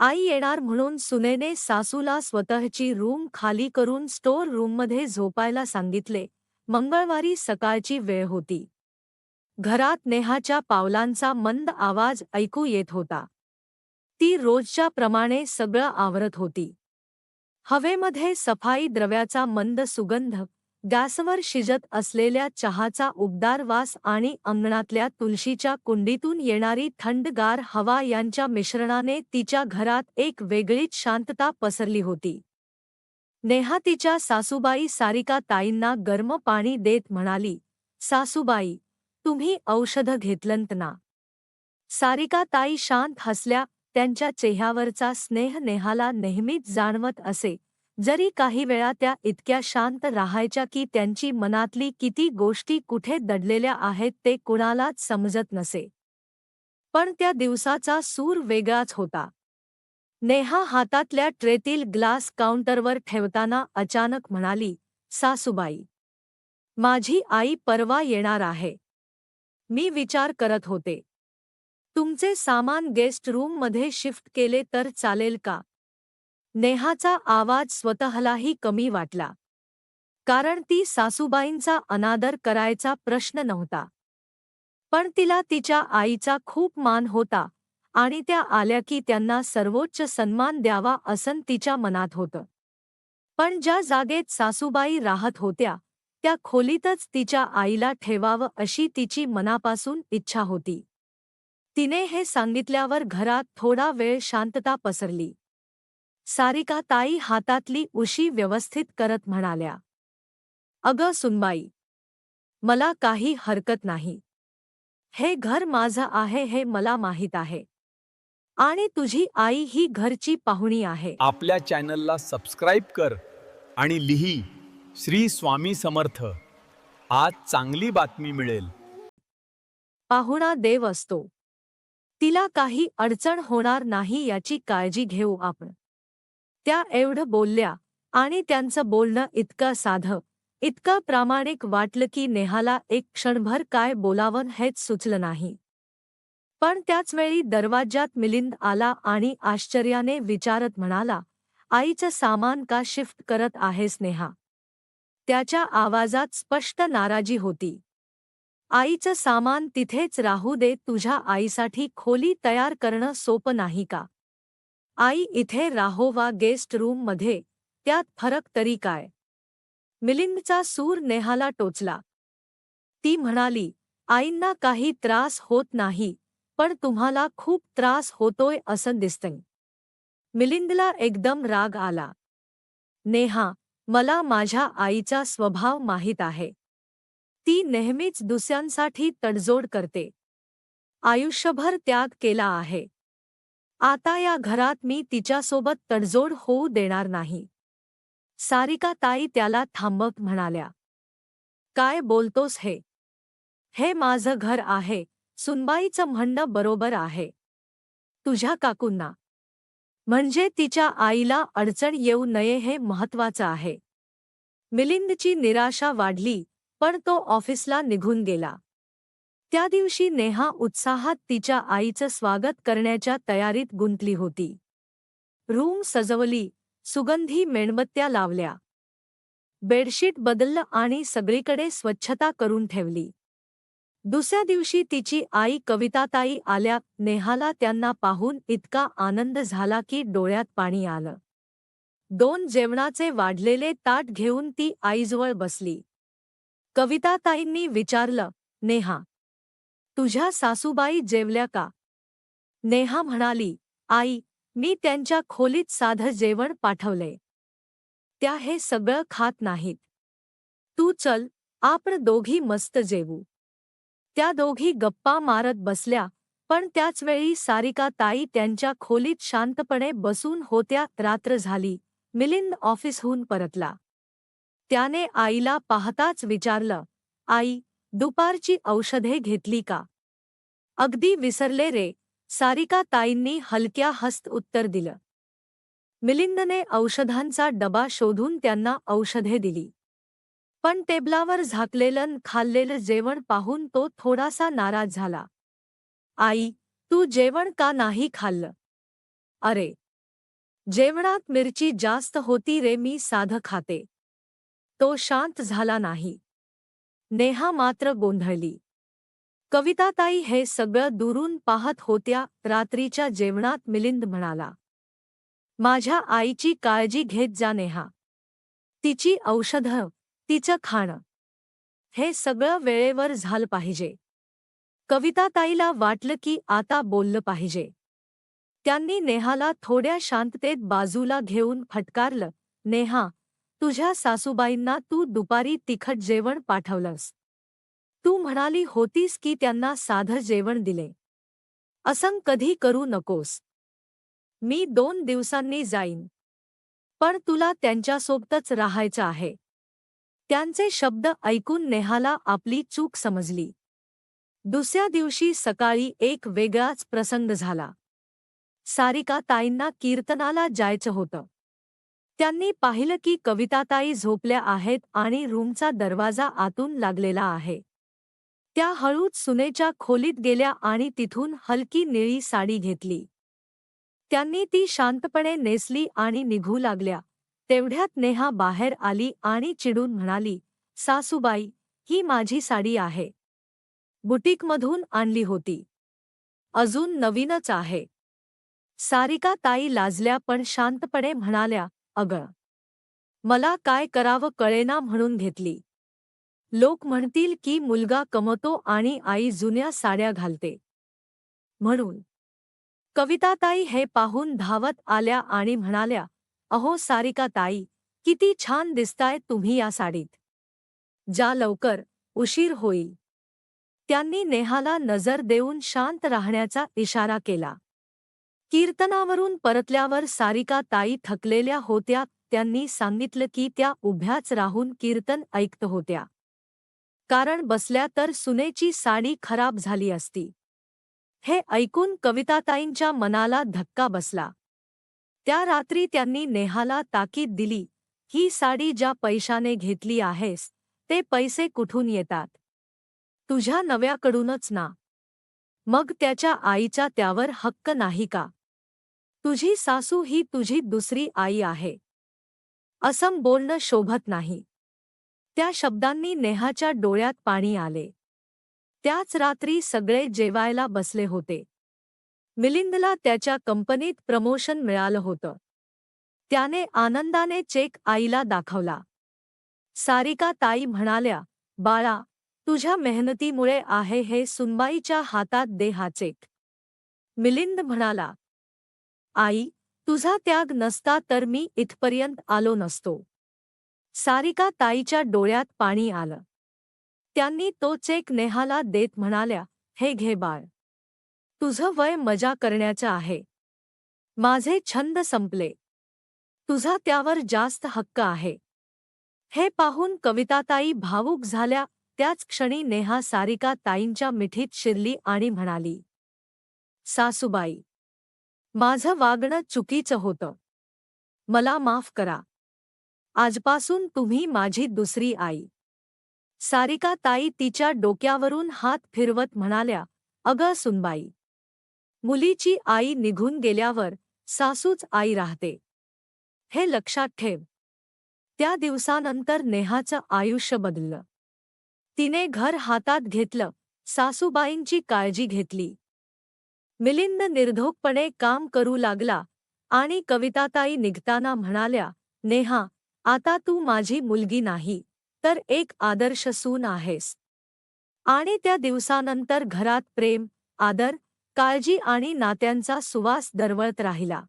आई येणार म्हणून सुनेने सासूला स्वतःची रूम खाली करून स्टोर रूममध्ये झोपायला सांगितले. मंगळवारी सकाळची वेळ होती. घरात नेहाच्या पावलांचा मंद आवाज ऐकू येत होता. ती रोजच्या प्रमाणे सगळं आवरत होती. हवेमध्ये सफाई द्रव्याचा मंद सुगंध गॅसवर शिजत असलेल्या चहाचा उबदार वास आणि अंगणातल्या तुळशीच्या कुंडीतून येणारी थंडगार हवा यांच्या मिश्रणाने तिच्या घरात एक वेगळीच शांतता पसरली होती. नेहा तिच्या सासूबाई सारिका ताईंना गर्म पाणी देत म्हणाली सासूबाई तुम्ही औषध घेतलंत ना? सारिका ताई शांत हसल्या त्यांच्या चेहऱ्यावरचा स्नेह नेहाला नेहमीच जाणवत असे. जरी काही वेळा त्या इतक्या शांत राहायच्या की त्यांची मनातली किती गोष्टी कुठे दडलेल्या आहेत ते कुणालाच समजत नसे. पण त्या दिवसाचा सूर वेगळाच होता. नेहा हातातल्या ट्रेतील ग्लास काउंटरवर ठेवताना अचानक म्हणाली, सासूबाई, माझी आई परवा येणार आहे. मी विचार करत होते. तुमचे सामान गेस्ट रूममध्ये शिफ्ट केले तर चालेल का? नेहाचा आवाज स्वतःलाही कमी वाटला. कारण ती सासूबाईंचा अनादर करायचा प्रश्न नव्हता. पण तिला तिच्या आईचा खूप मान होता आणि त्या आल्या की त्यांना सर्वोच्च सन्मान द्यावा असं तिच्या मनात होतं. पण ज्या जागेत सासूबाई राहत होत्या त्या खोलीतच तिच्या आईला ठेवावं अशी तिची मनापासून इच्छा होती. तिने हे सांगितल्यावर घरात थोडा वेळ शांतता पसरली. सारिका ताई हातातली उशी व्यवस्थित करत म्हणाल्या. अगं सुनबाई मला काही हरकत नाही. हे घर माझं आहे हे मला माहीत आहे. आणि तुझी आई ही घरची पाहुणी आहे. आपल्या चॅनलला सबस्क्राईब कर आणि लिही श्री स्वामी समर्थ. आज चांगली बातमी मिळेल. पाहुणा देव असतो. तिला काही अडचण होणार नाही याची काळजी घेऊ आपण. त्या एवढं बोलल्या आणि त्यांचं बोलणं इतकं साधं इतकं प्रामाणिक वाटलं की नेहाला एक क्षणभर काय बोलावं हेच सुचलं नाही. पण त्याचवेळी दरवाज्यात मिलिंद आला आणि आश्चर्याने विचारत म्हणाला आईचं सामान का शिफ्ट करत आहेस नेहा त्याच्या आवाजात स्पष्ट नाराजी होती. आईचं सामान तिथेच राहू दे तुझ्या आईसाठी खोली तयार करणं सोपं नाही का? आई इथे राहो वा गेस्ट रूममध्ये त्यात फरक तरी काय? मिलिंदचा सूर नेहाला टोचला. ती म्हणाली आईंना काही त्रास होत नाही पण तुम्हाला खूप त्रास होतोय असं दिसतंय. मिलिंदला एकदम राग आला. नेहा मला माझ्या आईचा स्वभाव माहीत आहे. ती नेहमीच दुसऱ्यांसाठी तडजोड करते. आयुष्यभर त्याग केला आहे. आता या घरात मी तिच्यासोबत तडजोड होऊ देणार नाही. सारिका ताई त्याला थांबत म्हणाल्या. काय बोलतोस हे? हे माझं घर आहे. सुनबाईचं म्हणणं बरोबर आहे. तुझ्या काकूंना. म्हणजे तिच्या आईला अडचण येऊ नये हे महत्वाचं आहे. मिलिंदची निराशा वाढली पण तो ऑफिसला निघून गेला. त्या दिवशी नेहा उत्साहात तिच्या आईचं स्वागत करण्याच्या तयारीत गुंतली होती. रूम सजवली सुगंधी मेणबत्त्या लावल्या. बेडशीट बदललं आणि सगळीकडे स्वच्छता करून ठेवली. दुसऱ्या दिवशी तिची आई कविताताई आल्या नेहाला त्यांना पाहून इतका आनंद झाला की डोळ्यात पाणी आलं. दोन जेवणाचे वाढलेले ताट घेऊन ती आईजवळ बसली. कविताताईंनी विचारलं नेहा तुझ्या सासूबाई जेवल्या का? नेहा म्हणाली आई मी त्यांच्या खोलीत साधं जेवण पाठवलंय त्या हे सगळं खात नाहीत. तू चल आपण दोघी मस्त जेवू. त्या दोघी गप्पा मारत बसल्या पण त्याचवेळी सारिका ताई त्यांच्या खोलीत शांतपणे बसून होत्या रात्र झाली मिलिंद ऑफिसहून परतला. त्याने आईला पाहताच विचारलं आई दुपारची औषधे घेतली का? अगदी विसरले रे सारिका ताईंनी हलक्या हस्त उत्तर दिलं. मिलिंदने औषधांचा डबा शोधून त्यांना औषधे दिली. पण टेबलावर झाकलेलं खाल्लेलं जेवण पाहून तो थोडासा नाराज झाला. आई तू जेवण का नाही खाल्लं? अरे जेवणात मिरची जास्त होती रे मी साधं खाते. तो शांत झाला नाही. नेहा मात्र गोंधळली. कविताताई हे सगळं दुरून पाहत होत्या रात्रीच्या जेवणात मिलिंद म्हणाला. माझ्या आईची काळजी घेत जा नेहा. तिची औषधं तिचं खाणं. हे सगळं वेळेवर झालं पाहिजे. कविताताईला वाटलं की आता बोललं पाहिजे. त्यांनी नेहाला थोड्या शांततेत बाजूला घेऊन फटकारलं नेहा तुझ्या सासूबाईंना तू दुपारी तिखट जेवण पाठवलंस. तू म्हणाली होतीस की त्यांना साधं जेवण दिले. असं कधी करू नकोस. मी दोन दिवसांनी जाईन. पण तुला त्यांच्यासोबतच राहायचं आहे. त्यांचे शब्द ऐकून नेहाला आपली चूक समजली. दुसऱ्या दिवशी सकाळी एक वेगळाच प्रसंग झाला. सारिका ताईंना कीर्तनाला जायचं होतं. त्यांनी पाहिलं की कविताताई झोपल्या आहेत आणि रूमचा दरवाजा आतून लागलेला आहे. त्या हळूच सुनेच्या खोलीत गेल्या आणि तिथून हलकी निळी साडी घेतली. त्यांनी ती शांतपणे नेसली आणि निघू लागल्या. तेवढ्यात नेहा बाहेर आली आणि चिडून म्हणाली सासूबाई ही माझी साडी आहे. बुटीकमधून आणली होती. अजून नवीनच आहे. सारिका ताई लाजल्या पण शांतपणे म्हणाल्या अगं. मला काय करावं कळेना म्हणून घेतली. लोक म्हणतील की मुलगा कमवतो आणि आई जुन्या साड्या घालते. म्हणून. कविताताई हे पाहून धावत आल्या आणि म्हणाल्या अहो सारिका ताई किती छान दिसताय तुम्ही या साडीत. जा लवकर उशीर होईल. त्यांनी नेहाला नजर देऊन शांत राहण्याचा इशारा केला. कीर्तनावरून परतल्यावर सारिका ताई थकलेल्या होत्या. त्यांनी सांगितलं की त्या उभ्याच राहून कीर्तन ऐकत होत्या. कारण बसल्या तर सुनेची साडी खराब झाली असती. हे ऐकून कविताताईंच्या मनाला धक्का बसला. त्या रात्री त्यांनी नेहाला ताकीद दिली. ही साडी ज्या पैशाने घेतली आहेस ते पैसे कुठून येतात? तुझ्या नव्याकडूनच ना. मग त्याच्या आईचा त्यावर हक्क नाही का? तुझी सासू ही तुझी दुसरी आई आहे. असं बोलणं शोभत नाही. त्या शब्दांनी नेहाच्या डोळ्यात पाणी आले. त्याच रात्री सगळे जेवायला बसले होते. मिलिंदला त्याच्या कंपनीत प्रमोशन मिळालं होतं. त्याने आनंदाने चेक आईला दाखवला. सारिका ताई म्हणाल्या बाळा तुझ्या मेहनतीमुळे आहे हे सुनबाईच्या हातात दे हा चेक. मिलिंद म्हणाला आई तुझा त्याग नसता तर मी इथपर्यंत आलो नसतो. सारिका ताईच्या डोळ्यात पाणी आलं. त्यांनी तो चेक नेहाला देत म्हणाल्या हे घे बाळ. तुझं वय मजा करण्याचं आहे. माझे छंद संपले. तुझा त्यावर जास्त हक्क आहे हे पाहून कविताताई भावूक झाल्या त्याच क्षणी नेहा सारिका ताईंच्या मिठीत शिरली आणि म्हणाली सासूबाई माझं वागणं चुकीचं होतं. मला माफ करा. आजपासून तुम्ही माझी दुसरी आई. सारिका ताई तिच्या डोक्यावरून हात फिरवत म्हणाल्या अगं सुनबाई. मुलीची आई निघून गेल्यावर सासूच आई राहते. हे लक्षात ठेव. त्या दिवसानंतर नेहाचं आयुष्य बदललं. तिने घर हातात घेतलं सासूबाईंची काळजी घेतली. मिलिंद निर्धोकपणे काम करू लागला आणि कविताताई निघताना म्हणाल्या नेहा आता तू माझी मुलगी नाही तर एक आदर्श सून आहेस आणि त्या दिवसानंतर घरात प्रेम आदर काळजी आणि नात्यांचा सुवास दरवळत राहिला.